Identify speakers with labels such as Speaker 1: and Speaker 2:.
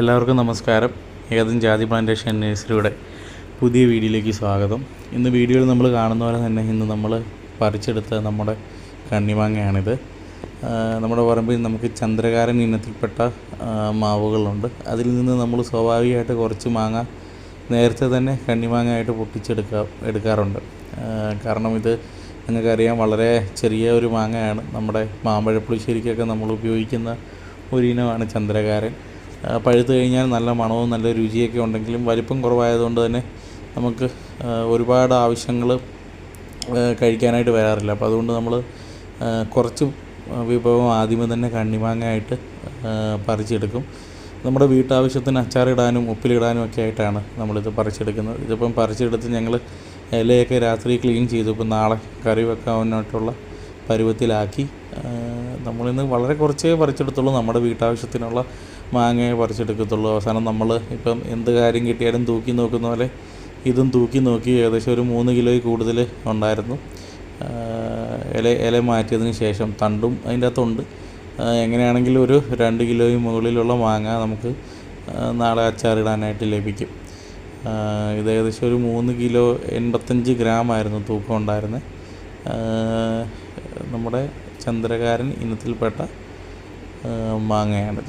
Speaker 1: എല്ലാവർക്കും നമസ്കാരം. ഏതും ജാതി പ്ലാന്റേഷൻ നഴ്സറിയുടെ പുതിയ വീഡിയോയിലേക്ക് സ്വാഗതം. ഇന്ന് വീഡിയോയിൽ നമ്മൾ കാണുന്ന പോലെ തന്നെ ഇന്ന് നമ്മൾ പറിച്ചെടുത്ത നമ്മുടെ കണ്ണിമാങ്ങയാണിത്. നമ്മുടെ പറമ്പിൽ നമുക്ക് ചന്ദ്രകാരൻ ഇനത്തിൽപ്പെട്ട മാവുകളുണ്ട്. അതിൽ നിന്ന് നമ്മൾ സ്വാഭാവികമായിട്ട് കുറച്ച് മാങ്ങ നേരത്തെ തന്നെ കണ്ണിമാങ്ങയായിട്ട് പൊട്ടിച്ചെടുക്ക എടുക്കാറുണ്ട്. കാരണം ഇത് നിങ്ങൾക്കറിയാം വളരെ ചെറിയ ഒരു മാങ്ങയാണ്. നമ്മുടെ മാമ്പഴപ്പുളിശ്ശേരിക്കൊക്കെ നമ്മൾ ഉപയോഗിക്കുന്ന ഒരു ഇനമാണ് ചന്ദ്രകാരൻ. പഴുത്ത് കഴിഞ്ഞാൽ നല്ല മണവും നല്ല രുചിയൊക്കെ ഉണ്ടെങ്കിലും വലിപ്പം കുറവായതുകൊണ്ട് തന്നെ നമുക്ക് ഒരുപാട് ആവശ്യങ്ങൾ കഴിക്കാനായിട്ട് വരാറില്ല. അപ്പോൾ അതുകൊണ്ട് നമ്മൾ കുറച്ച് വിഭവം ആദ്യമേ തന്നെ കണ്ണിമാങ്ങയായിട്ട് പറിച്ചെടുക്കും. നമ്മുടെ വീട്ടാവശ്യത്തിന് അച്ചാറിടാനും ഉപ്പിലിടാനും ഒക്കെ ആയിട്ടാണ് നമ്മളിത് പറിച്ചെടുക്കുന്നത്. ഇതിപ്പം പറിച്ചെടുത്ത് ഞങ്ങൾ ഇലയൊക്കെ രാത്രി ക്ലീൻ ചെയ്തു. ഇപ്പം നാളെ കറി വെക്കാനായിട്ടുള്ള പരുവത്തിലാക്കി. നമ്മളിന്ന് വളരെ കുറച്ചേ പറിച്ചെടുത്തുള്ളൂ. നമ്മുടെ വീട്ടാവശ്യത്തിനുള്ള മാങ്ങയെ പറിച്ചെടുക്കത്തുള്ളൂ. അവസാനം നമ്മൾ ഇപ്പം എന്ത് കാര്യം കിട്ടിയാലും തൂക്കി നോക്കുന്ന പോലെ ഇതും തൂക്കി നോക്കി ഏകദേശം ഒരു മൂന്ന് കിലോയിൽ കൂടുതൽ ഉണ്ടായിരുന്നു. ഇല ഇല മാറ്റിയതിന് ശേഷം തണ്ടും അതിന്റെ അകത്തുണ്ട്. എങ്ങനെയാണെങ്കിലും ഒരു രണ്ട് കിലോയും മുകളിലുള്ള മാങ്ങ നമുക്ക് നാളെ അച്ചാറിടാനായിട്ട് ലഭിക്കും. ഇത് ഏകദേശം ഒരു മൂന്ന് കിലോ എൺപത്തഞ്ച് ഗ്രാം ആയിരുന്നു തൂക്കം ഉണ്ടായിരുന്നത് നമ്മുടെ ചന്ദ്രകാരൻ ഇനത്തിൽപ്പെട്ട മാങ്ങയാണിത്.